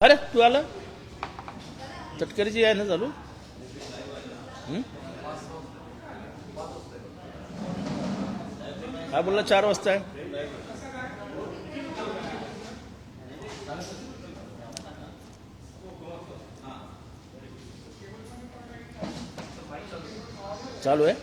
अरे तू आला? तटकरीची आहे ना चालू? काय बोलला चार वाजता आहे. चालू आहे?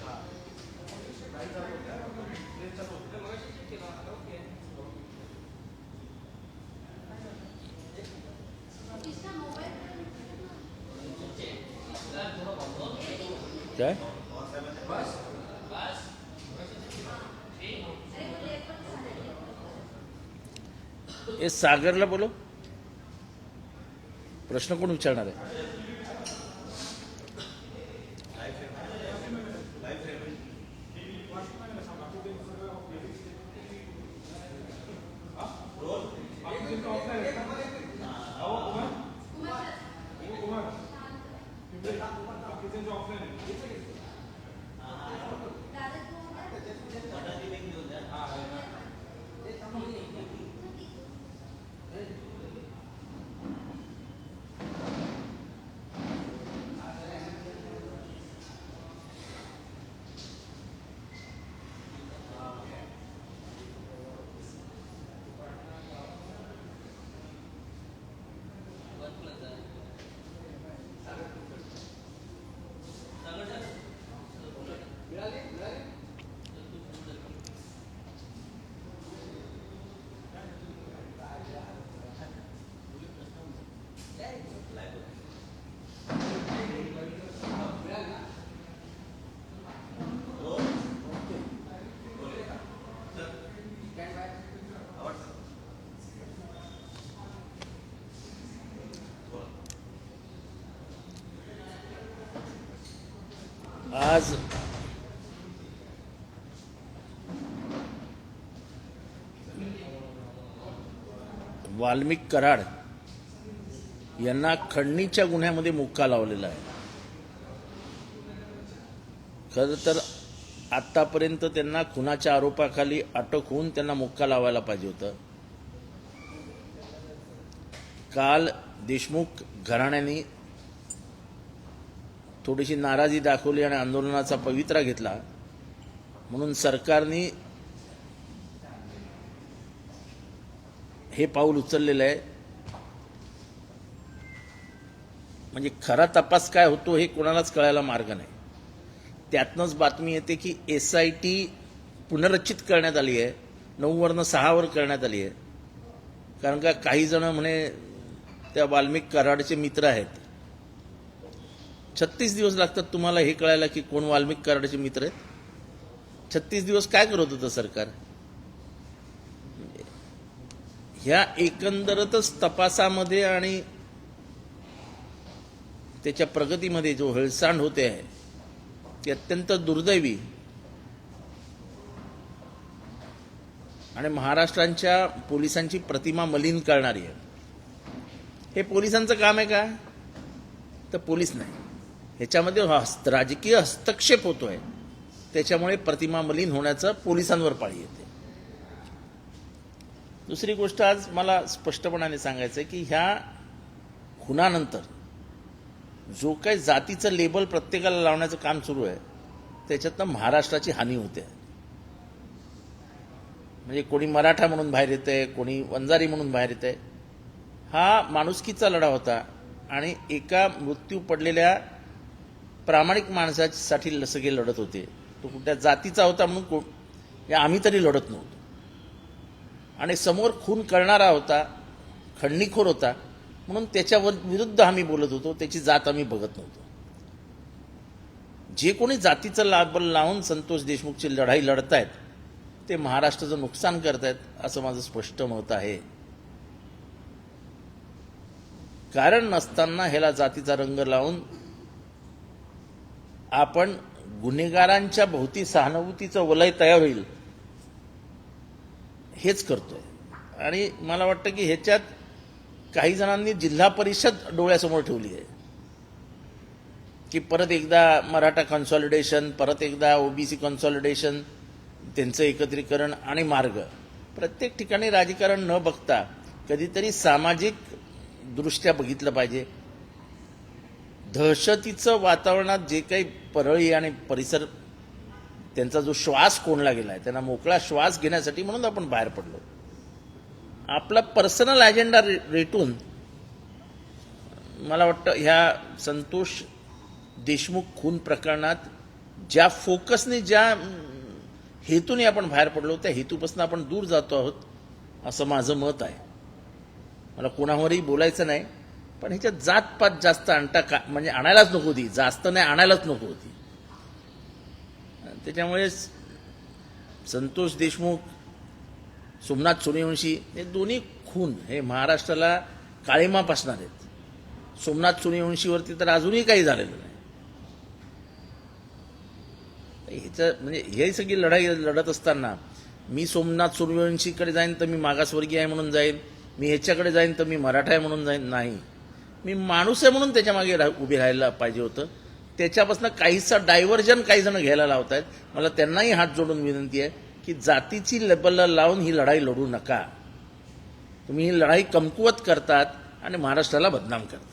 काय ए सागरला बोलो प्रश्न कोण विचारणार आहे? आज वाल्मिक कराड यांना खंडणीच्या गुन्ह्यामध्ये मुक्का लावलेला आहे. खरं तर आतापर्यंत त्यांना खुनाच्या आरोपाखाली अटक होऊन त्यांना मुक्का लावायला पाहिजे होतं. काल देशमुख घराण्याने थोडीशी नाराजी दाखवली आणि आंदोलनाचा पवित्रा घेतला. म्हणून सरकारने हे पाऊल उचललेलं आहे. म्हणजे खरा तपास काय होतो हे कोणालाच कळायला मार्ग नाही. त्यातनंच बातमी येते की एस आय टी पुनर्रचित करण्यात आली आहे. नऊवरनं सहावर करण्यात आली आहे. कारण का काही जण म्हणे त्या वाल्मिक कराडचे मित्र आहेत. छत्तीस दिवस लागतात तुम्हाला हे कळायला की कोण वाल्मिक कराडचे मित्र आहेत? छत्तीस दिवस काय करत होतं सरकार? ह्या एकंदरतच तपासामध्ये आणि त्याच्या प्रगतीमध्ये जो हेळसांड होते आहे ती अत्यंत दुर्दैवी. आणि महाराष्ट्रांच्या पोलिसांची प्रतिमा मलिन करणारी आहे. हे पोलिसांचं काम आहे का? तर पोलीस नाही. ह्याच्यामध्ये हस्त राजकीय हस्तक्षेप होतोय. त्याच्यामुळे प्रतिमा मलिन होण्याचं पोलिसांवर पाळी येते. दुसरी गोष्ट आज मला स्पष्टपणाने सांगायचं आहे की ह्या खुनानंतर जो काही जातीचं लेबल प्रत्येकाला लावण्याचं काम सुरू आहे त्याच्यातनं महाराष्ट्राची हानी होते. म्हणजे कोणी मराठा म्हणून बाहेर येते कोणी वंजारी म्हणून बाहेर येते हा माणुसकीचा लढा होता आणि एका मृत्यू पडलेल्या प्रामाणिक माणसासाठी सगळे लढत होते. तो कुठल्या जातीचा होता म्हणून कोण? या आम्ही तरी लढत नव्हतो. आणि समोर खून करणारा होता खंडणीखोर होता म्हणून त्याच्यावर विरुद्ध आम्ही बोलत होतो त्याची जात आम्ही बघत नव्हतो. जे कोणी जातीचं लाभ लावून संतोष देशमुखची लढाई लढतायत ते महाराष्ट्राचं नुकसान करतायत असं माझं स्पष्ट मत आहे. कारण नसताना ह्याला जातीचा रंग लावून आपण गुन्हेगारांच्या भोवती सहानुभूतीचं वलय तयार होईल. हेच करतोय. आणि मला वाटतं की ह्याच्यात काही जणांनी जिल्हा परिषद डोळ्यासमोर ठेवली आहे. की परत एकदा मराठा कन्सॉलिडेशन परत एकदा ओबीसी कन्सॉलिडेशन त्यांचं एकत्रीकरण आणि मार्ग. प्रत्येक ठिकाणी राजकारण न बघता कधीतरी सामाजिक दृष्ट्या बघितलं पाहिजे. दहशतीचं वातावरणात जे काही परळी आणि परिसर त्यांचा जो श्वास कोणला आहे त्यांना मोकळा श्वास घेण्यासाठी म्हणून आपण बाहेर पडलो. आपला पर्सनल अजेंडा रे रेटून मला वाटतं ह्या संतोष देशमुख खून प्रकरणात ज्या फोकसने ज्या हेतूने आपण बाहेर पडलो त्या हेतूपासून आपण दूर जातो आहोत असं माझं मत आहे. मला कोणावरही बोलायचं नाही. पण ह्याच्यात जातपात जास्त आणता का? म्हणजे आणायलाच नको होती जास्त नाही आणायलाच नको होती त्याच्यामुळे संतोष देशमुख सोमनाथ सूर्यवंशी हे दोन्ही खून हे महाराष्ट्राला काळीमा पासणार आहेत. सोमनाथ सूर्यवंशीवरती तर अजूनही काही झालेलं नाही. ह्याचं म्हणजे हे सगळी लढाई लढत असताना मी सोमनाथ सूर्यवंशीकडे जाईन तर मी मागासवर्गीय आहे म्हणून जाईन. मी ह्याच्याकडे जाईन तर मी मराठा आहे म्हणून जाईन. नाही. मी माणूस आहे म्हणून त्याच्यामागे रा उभे राहायला पाहिजे होतं. त्याच्यापासून काहीसा डायव्हर्जन काही जण घ्यायला लावत आहेत मला त्यांनाही हात जोडून विनंती आहे की जातीची लेबलला लावून ही लढाई लढू नका. तुम्ही ही लढाई कमकुवत करतात आणि महाराष्ट्राला बदनाम करतात.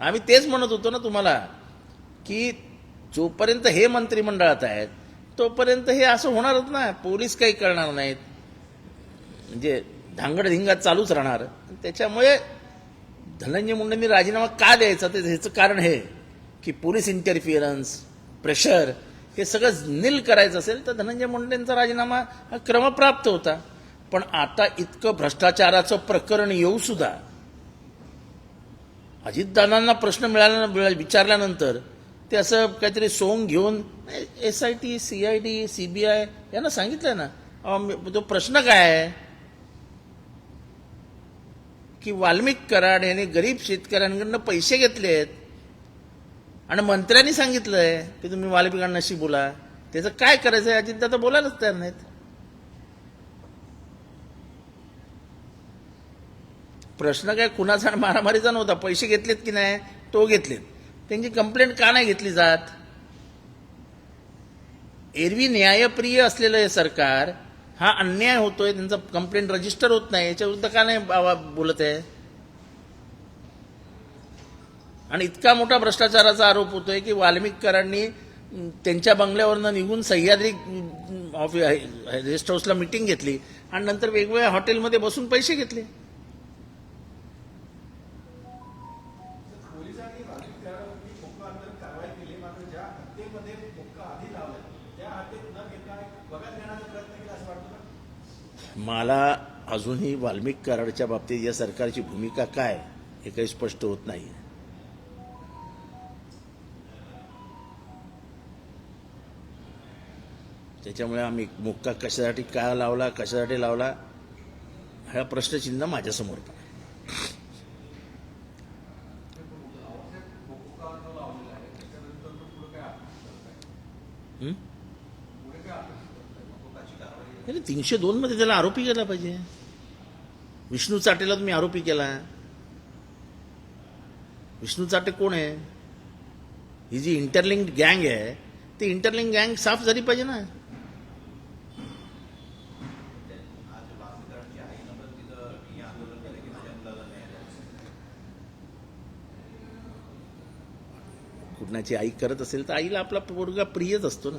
आम्ही तेच म्हणत होतो ना तुम्हाला की जोपर्यंत हे मंत्रिमंडळात आहेत तोपर्यंत हे असं होणारच ना. पोलीस काही करणार नाहीत. म्हणजे धांगडधिंगा चालूच राहणार. त्याच्यामुळे धनंजय मुंडेंनी राजीनामा का द्यायचा? ते ह्याचं कारण हे की पोलीस इंटरफिअरन्स प्रेशर हे सगळं नील करायचं असेल तर धनंजय मुंडेंचा राजीनामा हा क्रमप्राप्त होता. पण आता इतकं भ्रष्टाचाराचं प्रकरण येऊ सुद्धा अजितदादांना प्रश्न मिळाल्या विचारल्यानंतर ते असं काहीतरी सोंग घेऊन S I T C I D C B I यांना सांगितलं ना तो प्रश्न काय आहे? की वाल्मिक कराड यांनी गरीब शेतकऱ्यांकडनं पैसे घेतलेत आणि मंत्र्यांनी सांगितलंय की तुम्ही वाल्मिकांनाशी बोला. त्याचं काय करायचं आहे अजितदादा बोलायलाच तयार नाहीत. प्रश्न काय कुणाचा मारामारीचा नव्हता. पैसे घेतलेत की नाही तो घेतलेत. त्यांची कंप्लेंट का नाही घेतली जात? एरवी न्यायप्रिय असलेलं हे सरकार हा अन्याय होतोय त्यांचा कंप्लेंट रजिस्टर होत नाही याच्याविरुद्ध का नाही बाबा बोलत आहे? आणि इतका मोठा भ्रष्टाचाराचा आरोप होतोय की वाल्मिककरांनी त्यांच्या बंगल्यावरनं निघून सह्याद्री ऑफिस गेस्ट रेस्ट हाऊसला मिटिंग घेतली आणि नंतर वेगवेगळ्या हॉटेलमध्ये बसून पैसे घेतले. मला अजूनही वाल्मिक कराडच्या बाबतीत या सरकारची भूमिका काय हे काही स्पष्ट होत नाही. त्याच्यामुळे आम्ही मुक्का कशासाठी का लावला कशासाठी लावला हा प्रश्नचिन्ह माझ्यासमोर नाही, तीनशे दोनमध्ये त्याला आरोपी केला पाहिजे. विष्णू चाटेला तुम्ही आरोपी केला. विष्णू चाटे कोण आहे? ही जी इंटरलिंक गँग आहे ती इंटरलिंक गँग साफ झाली पाहिजे ना. कुणाची आई करत असेल तर आईला आपला पोरगा प्रियच असतो ना.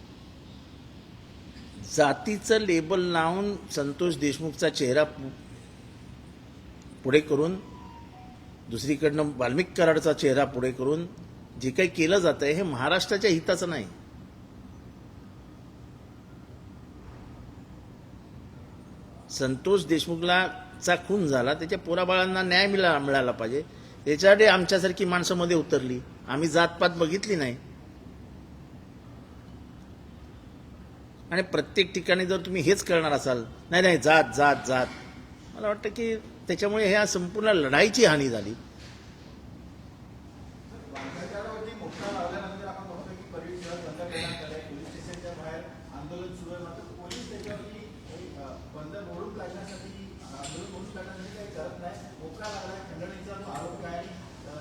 जातीचं लेबल लावून संतोष देशमुखचा चेहरा पु- पुढे करून दुसरीकडनं वाल्मिक कराडचा चेहरा पुढे करून जे काही केलं जात आहे हे महाराष्ट्राच्या हिताचं नाही. संतोष देशमुखला चा खून झाला त्याच्या पोराबाळांना न्याय मिळाला मिळाला पाहिजे. त्याच्यासाठी आमच्यासारखी माणसामध्ये उतरली. आम्ही जातपात बघितली नाही. आणि प्रत्येक ठिकाणी जर तुम्ही हेच करणार असाल नाही नाही जात जात जात. मला वाटतं की त्याच्यामुळे ह्या संपूर्ण लढाईची हानी झाली. आंदोलन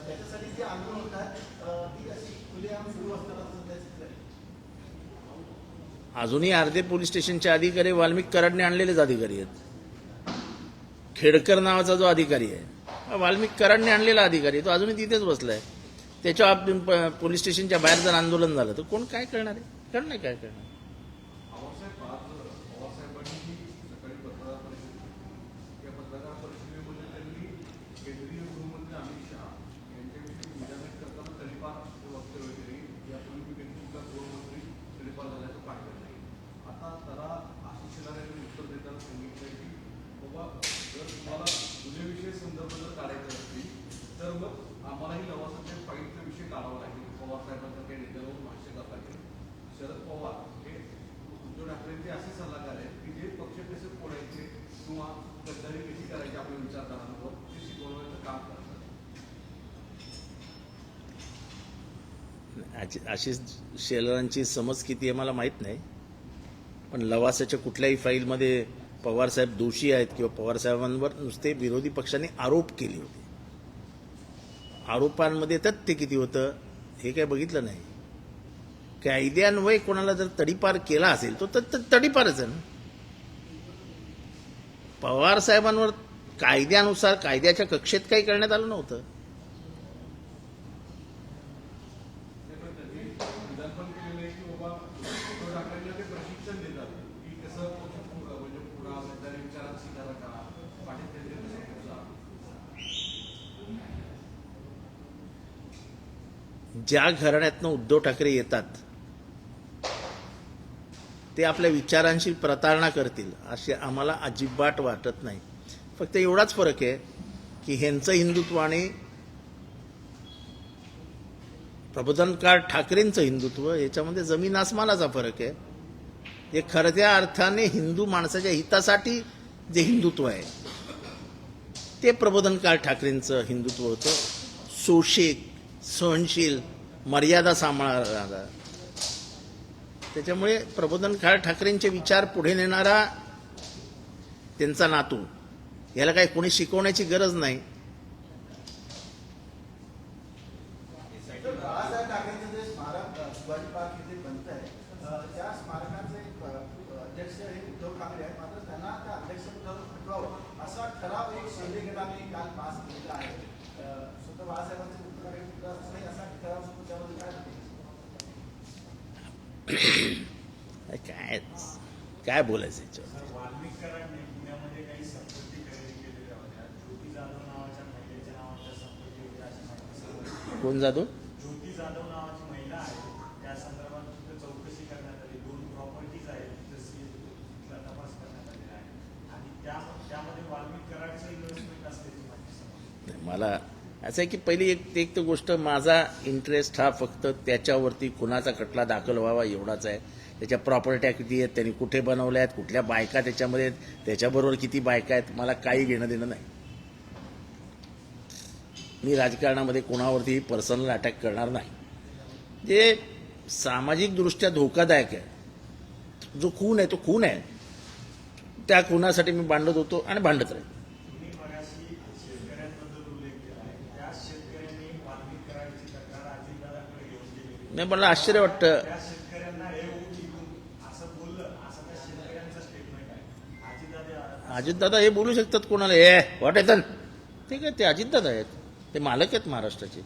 त्याच्यासाठी जे आंदोलन होत आहे ती अशी खुलेआम सुरू असताना अजूनही अर्धे पोलीस स्टेशनचे अधिकारी वाल्मिक कराडने आणलेलेच अधिकारी आहेत. खेडकर नावाचा जो अधिकारी आहे वाल्मिक कराडने आणलेला अधिकारी आहे तो अजूनही तिथेच बसला आहे त्याच्या पोलीस स्टेशनच्या बाहेर जर आंदोलन झालं तर कोण काय करणार आहे? करणार काय करणार आवासाहेब आज पवारसाहेबांनी सकाळी पत्रकार परिषद घेतली. या पत्रकार परिषदेमध्ये त्यांनी केंद्रीय गृहमंत्री अमित शहा यांच्याविषयी उजागर करताना तडीपार हे वक्तव्य केले यापूर्वी मी कधी तुमचा गृहमंत्री तडीपार झाल्याचं पाहिलं नाही आता त्याला आशिष शेलार यांनी उत्तर देताना सांगितलंय की बाबा जर तुम्हाला जुने संदर्भ जर काढायचे असतील तर मग आम्हालाही लवासाच्या फाईलचा विषय काढावा लागेल पवारसाहेबांचा काही नेत्यावर भाष्य करावं लागेल शरद पवार हे उद्धव ठाकरेंचे असे सल्लागार आहेत की जे पक्ष कसे फोडायचे किंवा गद्दारी कशी करायची आपल्या विचारधारांवर ते शिकवण्याचं काम करतात आशि- आशिष शेलारांची समज किती आहे मला माहीत नाही. पण लवासाच्या कुठल्याही फाईलमध्ये पवारसाहेब दोषी आहेत किंवा पवारसाहेबांवर नुसते विरोधी पक्षाने आरोप केले होते. आरोपांमध्ये तथ्य किती होतं हे काय बघितलं नाही. कायद्यान्वये कोणाला जर तडीपार केला असेल तो तर तडीपारच आहे ना. पवार साहेबांवर कायद्यानुसार कायद्याच्या कक्षेत काही करण्यात आलं नव्हतं ते पण त्यांनी विधान पण केलेलं आहे की बाबा उद्धव ठाकरेंना ते प्रशिक्षण देतात की कसं पक्ष पुढं म्हणजे पुढा गद्दारी विचारात स्वीकार करा पाठीत त्यांचे कसं बोला. ज्या घराण्यातनं उद्धव ठाकरे येतात ते आपल्या विचारांशी प्रतारणा करतील असे आम्हाला अजिबात वाटत नाही. फक्त एवढाच फरक आहे की ह्यांचं हिंदुत्व आणि प्रबोधनकार ठाकरेंचं हिंदुत्व याच्यामध्ये जमीन आसमानाचा फरक आहे. हे खरं त्या अर्थाने हिंदू माणसाच्या हितासाठी जे हिंदुत्व आहे ते प्रबोधनकार ठाकरेंचं हिंदुत्व होतं. सोशिक सहनशील मर्यादा सांभाळणारा. त्याच्यामुळे प्रबोधन काळ ठाकरेंचे विचार पुढे नेणारा त्यांचा नातू. याला काही कोणी शिकवण्याची गरज नाही तर बाळासाहेब ठाकरेंचं जे स्मारक अ, शिवाजी पार्क इथे बनत आहे अ, त्या स्मारकाचे अ, अध्यक्ष हे उद्धव ठाकरे आहेत मात्र त्यांना त्या अध्यक्षपदावर हटवावं असा ठराव एक शिंदे गटाने काल पास केलेला आहे अ, स्वतः बाळासाहेबांचे पुत्र हे पुत्र असं नाही असा ठराव सुद्धा त्यामध्ये काय म्हणते? काय काय बोलायचं याच्यावर वाल्मिक कराडने पुण्यामध्ये काही संपत्ती खरेदी केलेल्या होत्या ज्योती जाधव नावाच्या महिलेच्या नावाच्या संपत्ती होत्या. अशी माहिती समजली कोण जाधव? नावाची महिला आहे. त्या संदर्भात तिथं चौकशी करण्यात आली. दोन प्रॉपर्टीज आहेत तिथं सील तिथला तपास करण्यात आलेला आहे. आणि त्या त्यामध्ये वाल्मिक कराडचं इन्व्हेस्टमेंट असल्याची माहिती समजली. मला असं आहे की पहिली एक एक तर गोष्ट माझा इंटरेस्ट हा फक्त त्याच्यावरती कुणाचा खटला दाखल व्हावा एवढाच आहे. त्याच्या प्रॉपर्ट्या किती आहेत त्यांनी कुठे बनवल्या आहेत कुठल्या बायका त्याच्यामध्ये आहेत त्याच्याबरोबर किती बायका आहेत मला काही घेणं देणं नाही. मी राजकारणामध्ये कोणावरती पर्सनल अटॅक करणार नाही. जे सामाजिकदृष्ट्या धोकादायक आहे जो खून आहे तो खून आहे त्या खुनासाठी मी भांडत होतो आणि भांडत राहील नाही मला आश्चर्य वाटत. अजित दादा हे बोलू शकतात कोणाला? ए वाट येत ठीक आहे ते अजितदादा आहेत. ते मालक आहेत महाराष्ट्राचे.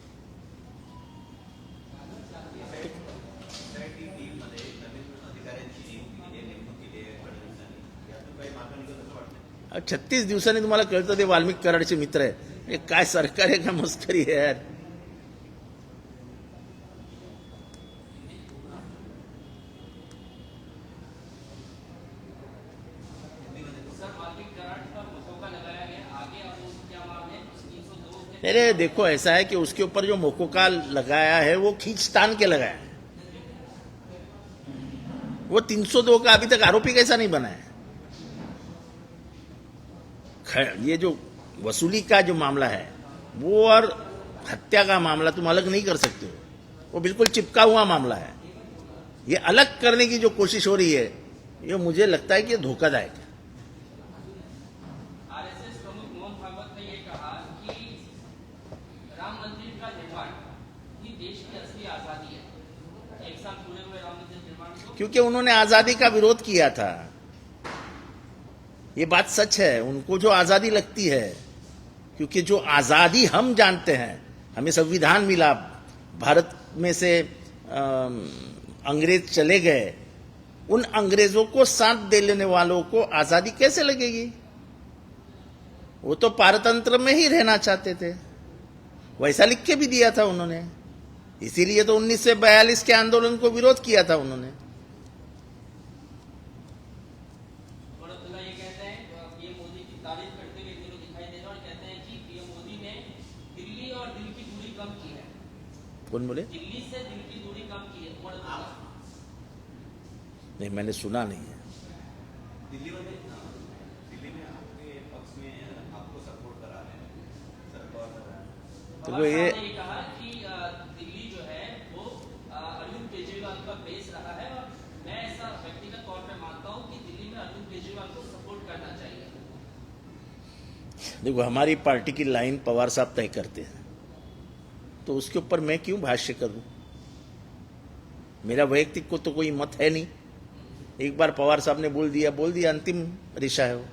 छत्तीस दिवसांनी तुम्हाला कळतं ते वाल्मिक कराडचे मित्र आहे काय सरकार आहे का मस्करी आहे यार. अरे देखो, ऐसा है कि उसके ऊपर जो मोकोका लगाया है, वो खींचतान के लगाया है। वो 302 का अभी तक आरोपी कैसा नहीं बना है? ये जो वसूली का जो मामला है, वो और हत्या का मामला तुम अलग नहीं कर सकते हो। वो बिल्कुल चिपका हुआ मामला है। ये अलग करने की जो कोशिश हो रही है, ये मुझे लगता है कि धोखादायक है आरएसएस प्रमुख मोहन भागवत ने ये कहा कि राम मंदिर का निर्माण। ही देश की असली आज़ादी है। एक साल पूरे हुए राम मंदिर निर्माण क्योंकि उन्होंने आज़ादी का विरोध किया था। ये बात सच है। उनको जो आज़ादी लगती है क्योंकि जो आज़ादी हम जानते हैं हमें संविधान मिला। भारत में से अम, अंग्रेज़ चले गए। उन अंग्रेज़ों को साथ दे लेने वालों को आज़ादी कैसे लगेगी? वो तो पारतंत्र में ही रहना चाहते थे। वैसा लिख के भी दिया था उन्होंने। इसीलिए तो 1942 के आंदोलन को विरोध किया था उन्होंने। और अब्दुल्ला ये कहते हैं अ, पीएम मोदी की तारीफ करते हुए एक लोग दिखाई दे रहे हैं और कहते हैं कि पीएम मोदी ने दिल्ली और दिल की दूरी कम की है। कौन बोले? दिल्ली से दिल की दूरी कम की है उमर अब्दुल्ला नहीं मैंने सुना नहीं है। सपोर्ट करना चाहिए। देखो हमारी पार्टी की लाइन पवार साहब तय करते हैं। तो उसके ऊपर मैं क्यों भाष्य करूँ? मेरा वैयक्तिक को तो कोई मत है नहीं। एक बार पवार साहब ने बोल दिया बोल दिया अंतिम रिशा है वो।